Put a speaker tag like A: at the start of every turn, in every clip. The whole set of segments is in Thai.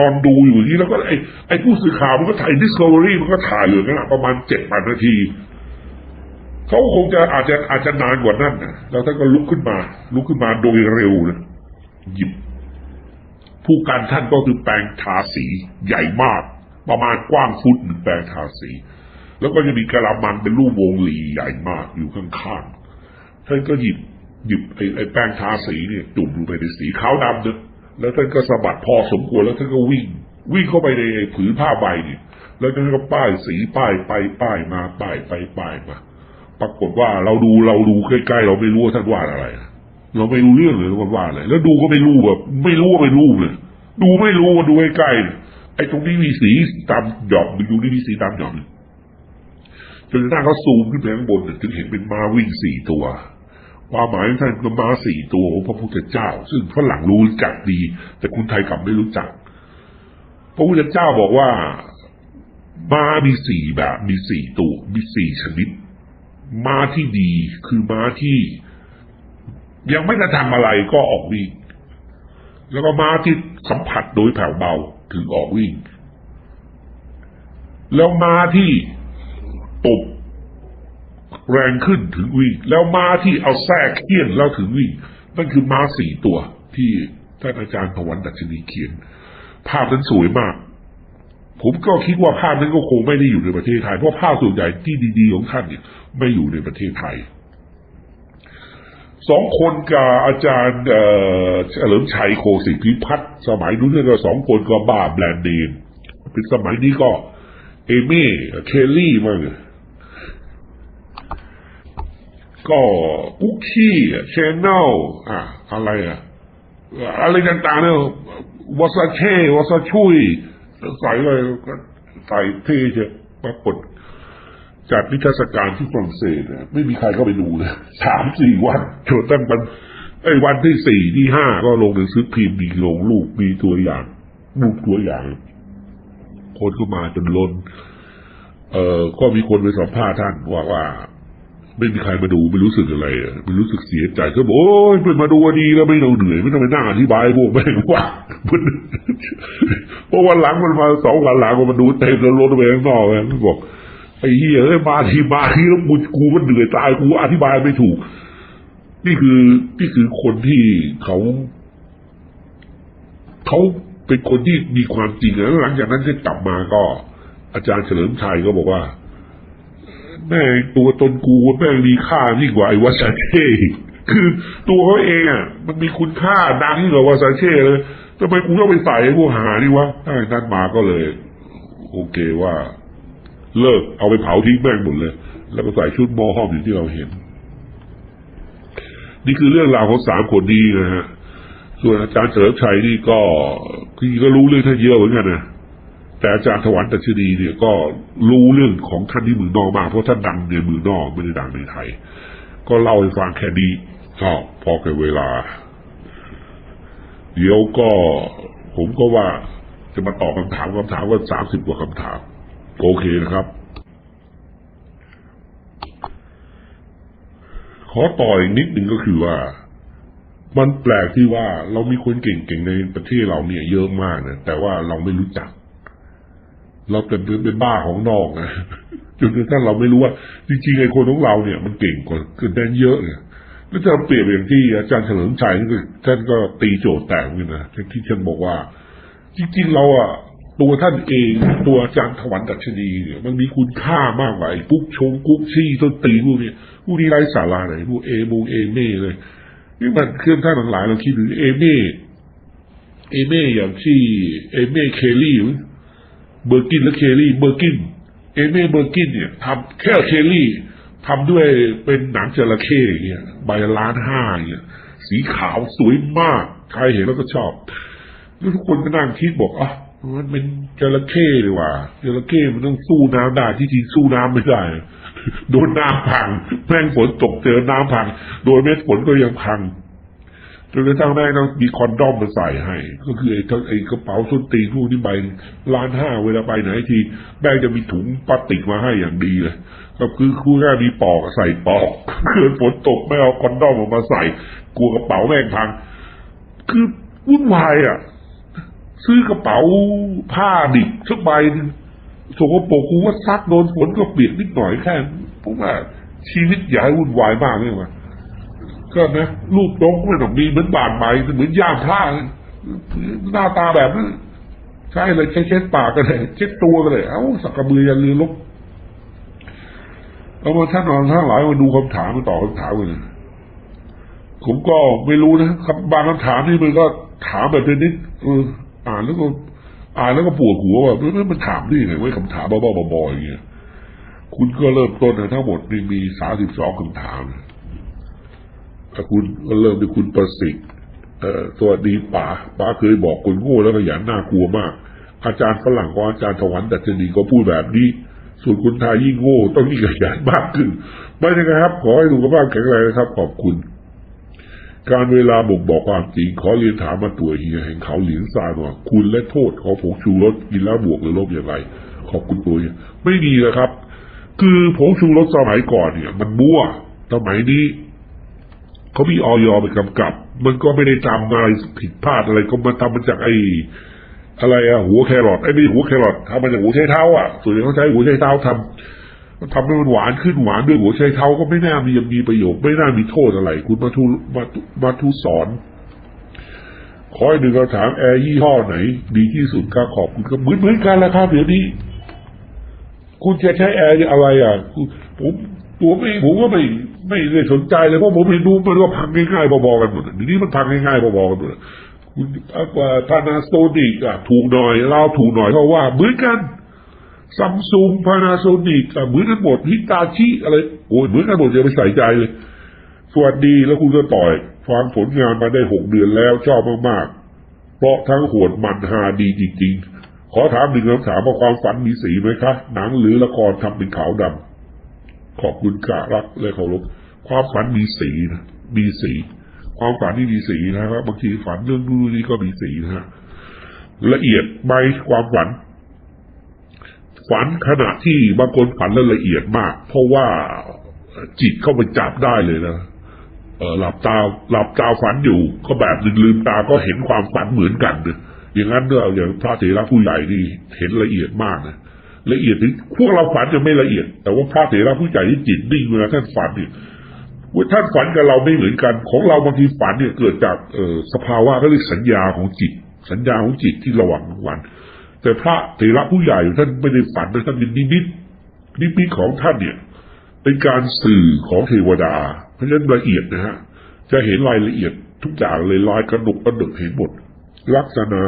A: ตอนดูอยู่นี้แล้วก็ไอ้ไอ้ผู้สื่อข่าวมันก็ถ่าย Discovery มันก็ถ่ายอยู่นั่นแหละประมาณเจ็ดแปดนาทีเขาคงจะอาจจะอาจจะนานกว่านั้นนะแล้วท่านก็ลุกขึ้นมา ลุกขึ้นมาโดยเร็วนะหยิบ ผู้การท่านก็คือแปรงทาสีใหญ่มาก ประมาณกว้างฟุตหนึ่งแปรงทาสี แล้วก็จะมีกระมังเป็นรูปวงลีใหญ่มากอยู่ข้างๆท่านก็หยิบหยิบไอ้ไอ้แป้งทาสีเนี่ยจุ่มลงไปในสีขาวดำเนี่ย แล้วท่านก็สะบัดพอสมควรแล้วท่านก็วิ่ง วิ่งเข้าไปในผืนผ้าใบเนี่ยแล้วท่านก็ป้ายสีป้ายไปป้ายมาป้ายไปป้ายมาปรากฏว่าเราดูเราดูใกล้ๆเราไม่รู้ว่าท่านวาดอะไร เราไม่รู้เรื่องเลยว่าว่าอะไรแล้วดูก็ไม่รู้แบบไม่รู้ว่าไม่รู้เลยดูไม่รู้ว่าดูใกล้ๆไอ้ตรงนี้มีสีตามหยอกดูนี่มีสีตามหยอกจนกระทั่งเขาซูมขึ้นไปข้างบนถึงเห็นเป็นม้าวิ่งสี่ตัว ความหมายท่านคือม้าสี่ตัวของพระพุทธเจ้า ซึ่งฝรั่งรู้จักดี แต่คนไทยกลับไม่รู้จัก พระพุทธเจ้าบอกว่าม้ามีสี่แบบมีสี่ตัวมีสี่ชนิด ม้าที่ดีคือม้าที่ ยังไม่ได้ทำอะไรก็ออกวิ่ง แล้วก็ม้าที่สัมผัสโดยแผ่วเบาถึงออกวิ่ง แล้วม้าที่ตบ แรงขึ้นถึงวิ่ง แล้วม้าที่เอาแทรกเคี่ยนแล้วถึงวิ่ง นั่นคือม้าสี่ตัวที่ท่านอาจารย์พวันดัชนีเขียน ภาพนั้นสวยมาก ผมก็คิดว่าภาพนั้นก็คงไม่ได้อยู่ในประเทศไทย เพราะภาพส่วนใหญ่ที่ดีๆของท่านเนี่ยไม่อยู่ในประเทศไทยสองคนกับอาจารย์เฉลิมชัยโคสิภิพิพัฒน์สมัยนู้นเนี่ยก็สองคนก็บ้าแบรนด์เนมเป็นสมัยนี้ก็ เอเม่เคลลี่มั่ง ก็กุ๊กชี่เชนเนลอะอะไรอะอะไรต่างๆเนี่ยวาซาเช่วาซาชุยใส่เลยก็ใส่เท่เชียวปรากฏจัดนิทรรศการที่ฝรั่งเศสเนี่ยไม่มีใครเข้าไปดูเลยสามสี่วันจนตั้งมันไอ้วันที่สี่ที่ห้าก็ลงหนังสือพิมพ์มีลงรูปมีตัวอย่างรูปตัวอย่าง คนก็มาจนล้น เอ่อก็มีคนไปสัมภาษณ์ท่านว่าว่า ไม่มีใครมาดูไม่รู้สึกอะไรอะไม่รู้สึกเสียใจก็บอกโอ้ยเพิ่งมาดูดีแล้วไม่ต้องเหนื่อยไม่ต้องไปนั่งอธิบายพวกแม่งว่าเพราะวันหลังมันมาสองวันหลังมันมาดูเต็มแล้วล้นไปข้างนอกเลยมันบอกไอ้เหี้ยเอ้ยมาทีมาทีแล้วกูกูมันเหนื่อยตายกูอธิบายไม่ถูก นี่คือนี่คือคนที่เขาเขาเป็นคนที่มีความจริงแล้วหลังจากนั้นที่กลับมาก็ อาจารย์เฉลิมชัยก็บอกว่า แม่งตัวตนกูแม่งมีค่ายิ่งกว่าไอ้วาซาเช่คือตัวเขาเองอะมันมีคุณค่าดังยิ่งกว่าวาซาเช่เลยทำไมกูต้องไปใส่ไอ้พวกหานี่วะถ้าอย่างนั้นมาก็เลย โอเคว่า เลิกเอาไปเผาทิ้งแม่งหมดเลย แล้วก็ใส่ชุดมอห้อมอย่างที่เราเห็น นี่คือเรื่องราวของสามคนนี้นะฮะส่วนอาจารย์เฉลิมชัยนี่ก็พี่ก็รู้เรื่องท่านเยอะเหมือนกันนะ แต่อาจารย์ถวันตัชนีเนี่ยก็รู้เรื่องของท่านที่เมืองนอกมากเพราะท่านดังในเมืองนอกไม่ได้ดังในไทย ก็เล่าให้ฟังแค่นี้ก็พอแก่เวลา เดี๋ยวก็ผมก็ว่าจะมาตอบคำถามคำถามว่าสามสิบกว่าคำถาม โอเคนะครับ ขอต่ออีกนิดหนึ่งก็คือว่า มันแปลกที่ว่าเรามีคนเก่งๆในประเทศเราเนี่ยเยอะมากนะแต่ว่าเราไม่รู้จัก เราเป็นเป็นบ้าของนอกนะจนกระทั่งเราไม่รู้ว่าจริงๆไอ้คนของเราเนี่ยมันเก่งกว่าคนแดนเยอะเนี่ยแล้วจะเปรียบอย่างที่อาจารย์เฉลิมชัยนี่ท่านก็ตีโจทย์แตกเหมือนกันะที่ท่านบอกว่า จริงๆเราอะตัวท่านเองตัวอาจารย์ถวันดัชนีเนี่ยมันมีคุณค่ามากกว่าไอ้กุ๊กชงกุ๊กชี่ต้นตีพวกนี้พวกนี้ไร้สาระไหนพวกเอมูเอเม่เลยนี่มันเครื่องท่านทั้งหลายเราคิดถึงเอเม่เอเม่อย่างที่เอเม่เคลลี่ เบอร์กินและเคลลี่เบอร์กินเอเม่เบอร์กินเนี่ยทำแค่เคลลี่ทำด้วยเป็นหนังจระเข้เงี้ยใบละล้านห้ายเงี้ยสีขาวสวยมาก ใครเห็นแล้วก็ชอบ แล้วทุกคนก็นั่งคิดบอกอะมันเป็นจระเข้ดีว่าจระเข้มันต้องสู้น้ำได้ที่จริงสู้น้ำไม่ได้ โดนน้ำพัง แม่งฝนตกเจอน้ำพัง โดยเม็ดฝนก็ยังพัง จนกระทั่งแม่ต้องมีคอนดอมมาใส่ให้ ก็คือไอ้ไอ้กระเป๋าส้นตีนพวกนี้ใบล้านห้าเวลาไปไหนทีแม่งจะมีถุงพลาสติกมาให้อย่างดีเลยก็คือคู่แค่มีปอกใส่ปอกเกิดฝนตกไม่เอาคอนดอมออกมาใส่ กลัวกระเป๋าแม่งพัง คือวุ่นวายอะ ซื้อกระเป๋าผ้าดิบสักใบหนึ่งสกปรกกูว่าซักโดนฝนก็เปียกนิดหน่อยแค่นั้นเพราะว่าชีวิตอย่าให้วุ่นวายมากเลยว่ะ ก็นะลูกตรงไม่ต้องมีเหมือนบาดใบเหมือนย่ามผ้าหน้าตาแบบนั้นใช่เลยใช้เช็ดปากกันเลยเช็ดตัวกันเลยเอ้าสักกระเบือยันลือลบเอามาท่านนอนท่านหลายมาดูคำถามมาตอบคำถามกันผมก็ไม่รู้นะครับบางคำถามนี่มันก็ถามแบบนี้เอออ่านแล้วก็อ่านแล้วก็ปวดหัวว่าเอ้ยมันถามได้ยังไงว่าคำถามบ้าๆบอๆอย่างเงี้ยคุณก็เริ่มต้นนะทั้งหมดนี่มีสามสิบสองคำถาม คุณก็เริ่มด้วยคุณประสิทธิ์สวัสดีป๋าป๋าเคยบอกคนโง่แล้วขยันน่ากลัวมาก อาจารย์ฝรั่งของอาจารย์ถวันดัชนีก็พูดแบบนี้ ส่วนคนไทยยิ่งโง่ต้องยิ่งขยันมากขึ้นไม่นะครับ ขอให้สุขภาพแข็งแรงนะครับ ขอบคุณ การเวลาบ่งบอกความจริง ขอเรียนถามมาตัวเฮียแห่งเขาเหลียงซานว่าคุณและโทษของผงชูรสกินแล้วบวกหรือลบอย่างไร ขอบคุณตัวเฮียไม่มีนะครับ คือผงชูรสสมัยก่อนเนี่ย มันมั่วสมัยนี้ เขามีออยไปกำกับ มันก็ไม่ได้ทำอะไรผิดพลาดอะไรก็มาทำมาจากไอ้อะไรอะหัวแครอทไอ้นี่หัวแครอททำมาจากหัวไชเท้าอะส่วนใหญ่เขาใช้หัวไชเท้าทำมันทำให้มันหวานขึ้นหวานด้วยหัวไชเท้าก็ไม่น่ามีมีประโยชน์ไม่น่ามีโทษอะไร คุณมาทูมาทูมาทูสอนขอให้หนึ่งคำถามแอร์ยี่ห้อไหน ดีที่สุดครับขอบคุณก็เหมือนเหมือนกันแหละครับเดี๋ยวนี้ คุณจะใช้แอร์อะไรอะคุณ ผมตัวไม่ผมก็ไม่ไม่ได้สนใจเลยเพราะผมเห็นดูมันก็พังง่ายๆพอๆกันหมดนี้มันพังง่ายๆพอๆกันหมดคุณพานาโซนิกอะถูกหน่อยเราถูกหน่อยเพราะว่าเหมือนกันซัมซุงพานาโซนิกเหมือนกันหมดฮิตาชิอะไรโอ้ยเหมือนกันหมดอย่าไปใส่ใจเลยสวัสดีแล้วคุณก็ต่อยฟังผลงานมาได้หกเดือนแล้วชอบมากๆ เพราะทั้งโหดมันฮาดีจริง ๆ ขอถามหนึ่งคำถามว่าความฝันมีสีไหมคะ หนังหรือละครทำเป็นขาวดำ ขอบคุณกะรักและเคารพความฝันมีสีนะมีสี ความฝันที่มีสีนะครับบางทีฝันเรื่องนู้นนี่ก็มีสีนะฮะละเอียดใบความฝัน ฝันขณะที่บางคนฝันแล้วละเอียดมาก เพราะว่าจิตเข้าไปจับได้เลยนะเออหลับตาหลับตาฝันอยู่ก็แบบหนึ่งลืมตาก็เห็นความฝันเหมือนกันนะอย่างนั้นเนอะอย่างพระเถระผู้ใหญ่นี่เห็นละเอียดมากนะ ละเอียดถึงพวกเราฝันจะไม่ละเอียด แต่ว่าพระเถระผู้ใหญ่ที่จิตนิ่งเวลาท่านฝันเนี่ยว่าท่านฝันกับเราไม่เหมือนกัน ของเราบางทีฝันเนี่ยเกิดจากเออสภาวะก็เรียกสัญญาของจิต สัญญาของจิตที่ระหว่างวัน แต่พระเถระผู้ใหญ่ท่านไม่ได้ฝันนะท่านเป็นนิมิตนิมิตของท่านเนี่ย เป็นการสื่อของเทวดา เพราะฉะนั้นละเอียดนะฮะจะเห็นรายละเอียดทุกอย่างเลยลายกระดกกระดึกเห็นหมดลักษณะ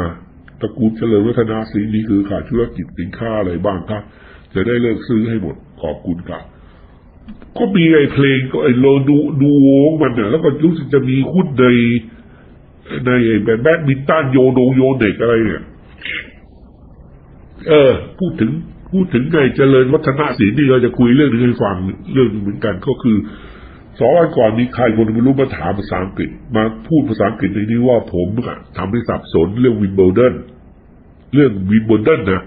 A: ตระกูลเจริญวัฒนาสีนี้คือขายธุรกิจสินค้าอะไรบ้างครับจะได้เลิกซื้อให้หมดขอบคุณครับก็มีไอ้เพลงก็ไอ้โลดูดูวงมันเนี่ยแล้วก็รู้สึกจะมีหุ้นในในไอ้แบบแบดมินตันโยโดโยเด็กอะไรเนี่ย เออ พูดถึงพูดถึงไงเจริญวัฒนศิลป์นี่เราจะคุยเรื่องนึงให้ฟังเรื่องนึงเหมือนกันก็คือ สองวันก่อนมีใครคนไม่รู้มาถามภาษาอังกฤษ มาพูดภาษาอังกฤษในนี้ว่าผมอะทำให้สับสนเรื่องวินเบิลเดนเรื่องวินเบิลเดนนะ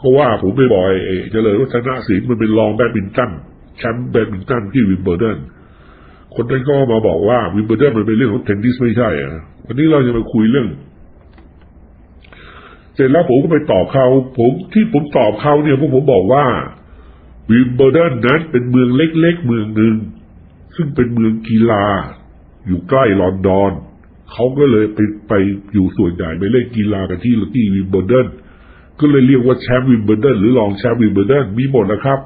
A: ก็ว่าผมไปบอกไอ้เจริญวัฒนศิลป์มันเป็นรองแบดมินตันแชมป์แบดมินตันที่วินเบิลเดนคนนั้นก็มาบอกว่าวินเบิลเดนมันเป็นเรื่องของเทนนิสไม่ใช่อะวันนี้เราจะมาคุยเรื่อง เสร็จแล้วผมก็ไปตอบเขาผมที่ผมตอบเขาเนี่ยพราะผมบอกว่าวิมเบิลเดนนั้นเป็นเมืองเล็กๆเมืองหนึ่ง ซึ่งเป็นเมืองกีฬา อยู่ใกล้ลอนดอน เขาก็เลยไปไปอยู่ส่วนใหญ่ไปเล่นกีฬากันที่ที่วิมเบิลเดนก็เลยเรียกว่าแชมป์วิมเบิลเดนหรือรองแชมป์วิมเบิลเดนมีหมดนะครับ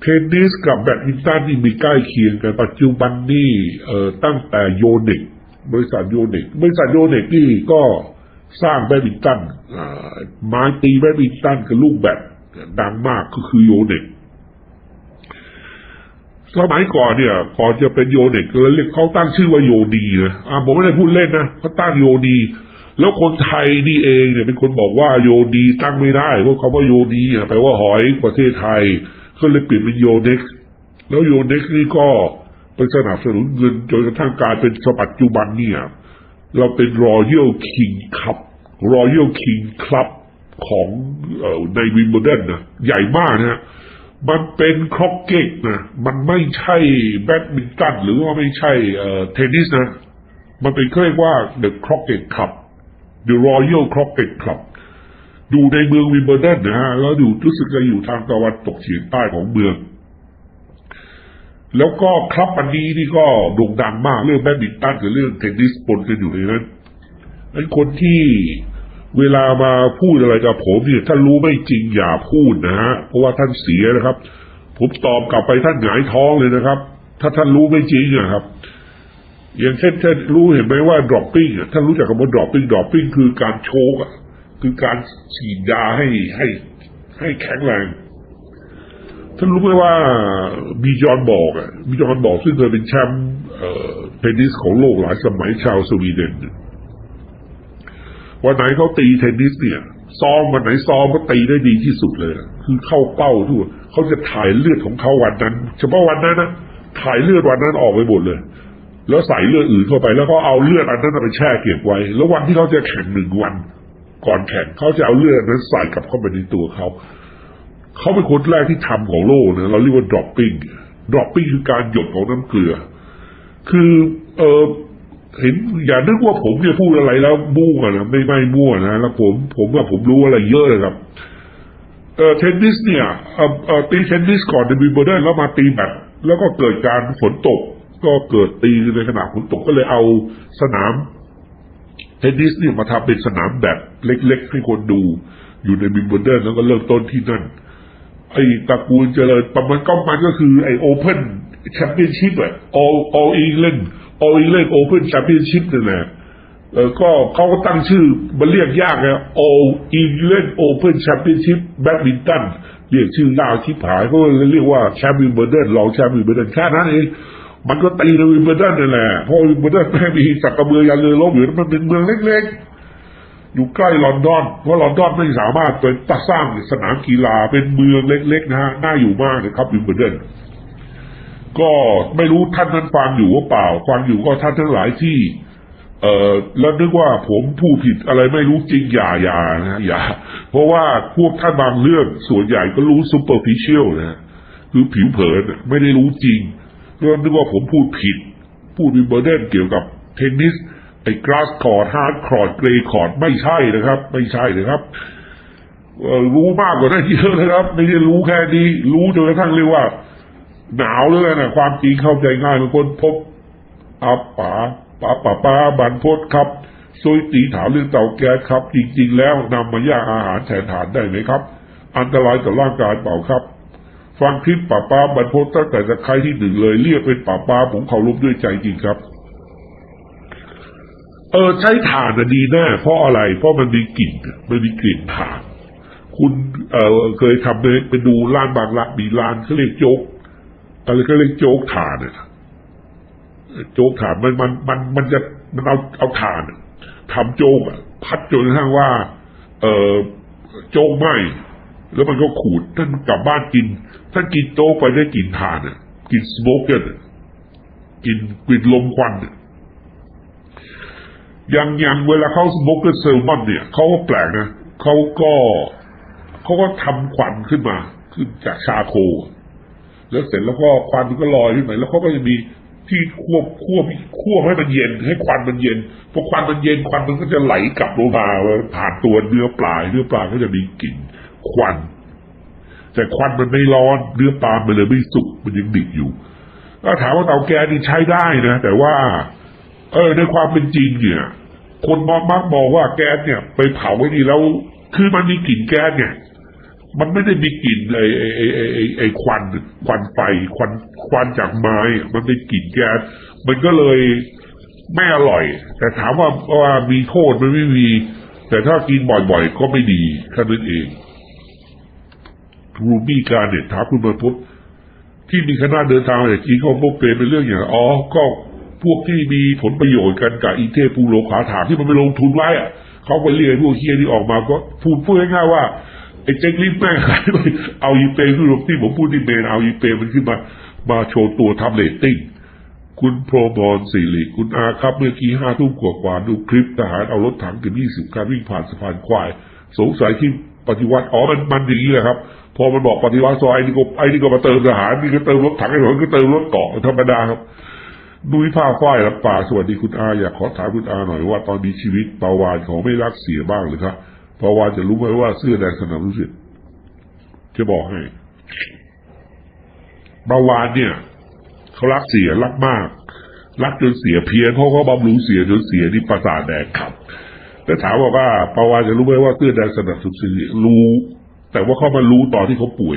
A: เทนนิสกับแบดมินตันนี่มีใกล้เคียงกันปัจจุบันนี่เอ่อตั้งแต่โยเน็กบริษัทโยเน็กบริษัทโยเน็กนี่ก็สร้างแบดมินตันอ่าไม้ตีแบดมินตันกับลูกแบดดังมากก็คือโยเน็ก สมัยก่อนเนี่ยก่อนจะเป็นโยเน็กก็เรียกเขาตั้งชื่อว่าโยดีนะอ่าผมไม่ได้พูดเล่นนะเขาตั้งโยดี แล้วคนไทยนี่เองเนี่ยเป็นคนบอกว่าโยดีตั้งไม่ได้เพราะคำว่าโยดีแปลว่าหอยประเทศไทยก็เลยเปลี่ยนเป็นโยเน็กแล้วโยเน็กนี่ก็ไปสนับสนุนเงินจนกระทั่งกลายเป็นสปัจจุบันเนี่ย เราเป็นรอยัลคิงคัพรอยัลคิงคลับของในวิมเบิลเดนนะใหญ่มากนะฮะ มันเป็นครอกเก็ตนะ มันไม่ใช่แบดมินตันหรือว่าไม่ใช่เอ่อเทนนิสนะ มันเป็นเรียกว่า The Crockett Cup The Royal Croquet Club อยู่ในเมืองวิมเบิลดันนะฮะ แล้วอยู่รู้สึกจะอยู่ทางตะวันตกเฉียงใต้ของเมือง แล้วก็คลับอันนี้นี่ก็โด่งดังมากเรื่องแบดมินตันกับเรื่องเทนนิสปนกันอยู่ในนั้นไอ้คนที่ เวลามาพูดอะไรกับผมเนี่ยถ้านรู้ไม่จริงอย่าพูดนะฮะเพราะว่าท่านเสียนะครับ ผมตอบกลับไปท่านหงายท้องเลยนะครับ ถ้าท่านรู้ไม่จริงอะครับอย่างเช่นท่านรู้เห็นไหมว่า dropping อะท่านรู้จักคำว่า dropping dropping คือการโชกอะคือการฉีดยาให้ให้ให้แข็งแรงท่านรู้ไหมว่าบีจอนบอกอะบีจอนบอกซึ่งเคยเป็นแชมป์เอ่อเทนนิสของโลกหลายสมัยชาวสวีเดนเวันไหนเขาตีเทนนิสเนี่ยซ้อมวันไหนซ้อมก็ตีได้ดีที่สุดเลย คือเข้าเป้าทั่วเขาจะถ่ายเลือดของเขาวันนั้น เฉพาะวันนั้นนะถ่ายเลือดวันนั้นออกไปหมดเลย แล้วใส่เลือดอื่นเข้าไป แล้วก็เอาเลือดอันนั้นไปแช่เก็บไว้ แล้ววันที่เขาจะแข่งหนึ่งวัน ก่อนแข่งเขาจะเอาเลือดนั้นใส่กลับเข้าไปในตัวเขาเขาเป็นคนแรกที่ทำของโลกนะเราเรียกว่า dropping dropping คือการหยดของน้ำเกลือ คือเออ เห็นอย่านึกว่าผมเนี่ยพูดอะไรแล้วมั่วนะไม่ไม่มั่วนะแล้วผมผมว่าผมรู้อะไรเยอะเลยครับเออเทนนิสเนี่ยเออเออตีเทนนิสก่อนในวิมเบิลดันแล้วมาตีแบดแล้วก็เกิดการฝนตก ก็เกิดตีในขณะฝนตกก็เลยเอาสนามเทนนิสเนี่ยมาทำเป็นสนามแบดเล็ก ๆ ให้คนดู อยู่ในวิมเบิลดันแล้วก็เริ่มต้นที่นั่นไอ้ตระกูลเจริญประมาณก็มันก็คือไอ้โอเพน แชมเปี้ยนชิพอะ all all England all England Open Championship นั่นแหละเออก็เขาก็ตั้งชื่อมันเรียกยากนะ all England Open Championship Badminton เรียกชื่อยากชิบหายเขาเลยเรียกว่าแชมป์วิมเบิลดันรองแชมป์วิมเบิลดันแค่นั้นเองมันก็ตีในวิมเบิลดันนั่นแหละเพราะวิมเบิลดันไม่มีสักกระเบือยันเรือลบอยู่มันเป็นเมืองเล็กๆ อยู่ใกล้ลอนดอนเพราะลอนดอนไม่สามารถเป็นตั้งสร้างสนามกีฬาเป็นเมืองเล็กๆนะฮะน่าอยู่มากนะครับวิมเบิลดัน ก็ไม่รู้ท่านนั้นฟังอยู่ว่าเปล่า ฟังอยู่ก็ท่านทั้งหลายที่ เอ่อแล้วนึกว่าผมพูดผิดอะไรไม่รู้จริงอย่าอย่านะอย่า เพราะว่าพวกท่านบางเรื่องส่วนใหญ่ก็รู้ superficial นะคือผิวเผินไม่ได้รู้จริงแล้วนึกว่าผมพูดผิด พูดวิมเบิลเดนเกี่ยวกับเทนนิสไอ้กราสคอร์ดฮาร์ดคอร์ดเกรย์คอร์ดไม่ใช่นะครับ ไม่ใช่นะครับรู้มากกว่านั้นเยอะนะครับ ไม่ได้รู้แค่นี้ รู้จนกระทั่งเรียกว่า หนาวเลยนะความจริงเข้าใจง่ายบางคนพบอาป๋าป๋าป๋าป้าบันพดครับซวยตีถามเรื่องเตาแก๊สครับ จริง ๆ แล้วนำมาย่างอาหารแทนถ่านได้ไหมครับ อันตรายต่อร่างกายเปล่าครับ ฟังคลิปป๋าป้าบันพดตั้งแต่จะใครที่หนึ่งเลย เรียกเป็นป๋าป้าผมเคารพด้วยใจจริงครับ เออใช้ถ่านดีแน่เพราะอะไร เพราะมันมีกลิ่นมันมีกลิ่นถ่าน คุณเออเคยทำไปไปดูร้านบางร้านมีร้านเขาเรียกโจ๊ก อะไรก็เรียโจ๊กถ่านเนี่ยโจ๊กถ่านมันมันมันมันจะมันเอาเอาถ่านทำโจ๊กอะพัดจนกระทั่งว่า เออโจ๊กไหมแล้วมันก็ขูดท่านกลับบ้านกินท่านกินโจ๊กไปได้กินถ่านอะกินสโมกเกอร์กินกลิ่นลมควันอย่างอย่างเวลาเขาสโมกเกอร์เซลมอนเนี่ยเขาก็แปลกนะเขาก็เขาก็ทำควันขึ้นมา ขึ้นจากชาโคอะ แล้วเสร็จแล้วก็ควันมันก็ลอยขึ้นไปแล้วเขาก็จะมีที่ควบควบควบให้มันเย็นให้ควันมันเย็นพอควันมันเย็นควันมันก็จะไหลกลับลงมาผ่านตัวเนื้อปลาเนื้อปลาก็จะมีกลิ่นควัน แต่ควันมันไม่ร้อนเนื้อปลามันเลยไม่สุกมันยังดิบอยู่ก็ถามว่าเตาแก๊สนี่ใช้ได้นะแต่ว่า เออในความเป็นจริงเนี่ย คนมองมักมองว่าแก๊สเนี่ย ไปเผาไว้นี่แล้วคือมันมีกลิ่นแก๊สเนี่ย มันไม่ได้มีกลิ่นไอ้ไอ้ไอ้ไอ้ไอ้ควันควันไฟควันควันจากไม้มันเป็นกลิ่นแก๊สมันก็เลยไม่อร่อย แต่ถามว่าว่ามีโทษมันไม่มี แต่ถ้ากินบ่อยๆ ก็ไม่ดีแค่นั้นเองรูบี้การเนี่ยถามคุณมาพบที่มีคณะเดินทางจากจีนเขาพบเป็นเป็นเรื่องอย่างอ๋อก็พวกที่มีผลประโยชน์กันกับอีเทปูโรขาถามที่มันไปลงทุนไว้อะเขาไปเรียกพวกเฮียที่ออกมาก็พูดพูดง่ายๆว่า ไอ้เจ๊งลิฟแม่งขายไปเอาอีเปย์คือที่ผมพูดที่เมนเอาอีเปย์มันขึ้นมา มาโชว์ตัวทำเรตติ้งคุณโปรบอลสิริคุณอาครับเมื่อกี้ห้าทุ่มกว่าๆดูคลิปทหารเอารถถังเกือบยี่สิบคันวิ่งผ่านสะพานควาย สงสัยที่ปฏิวัติอ๋อมันมันอย่างนี้แหละครับ พอมันบอกปฏิวัติซอยไอ้นี่ก็ไอ้นี่ก็มาเติมทหารนี่ก็เติมรถถังไอ้หนก็เติมรถเกาะธรรมดาครับดุยผ้าฝ้ายรับป่าสวัสดีคุณอาอยากขอถามคุณอาหน่อยว่าตอนมีชีวิตปาวานเขาไม่รักเสียบ้างหรือครับ ปาวานจะรู้ไหมว่าเสื้อแดงสนามรู้สึกจะบอกให้ปาวานเนี่ยเขารักเสียรักมาก รักจนเสียเพี้ยนเขาก็บำรุงเสียจนเสียนี่ประสาทแดงครับแต่ถามบอกว่าปาวานจะรู้ไหมว่าเสื้อแดงสนับสนุนรู้ แต่ว่าเขามารู้ตอนที่เขาป่วย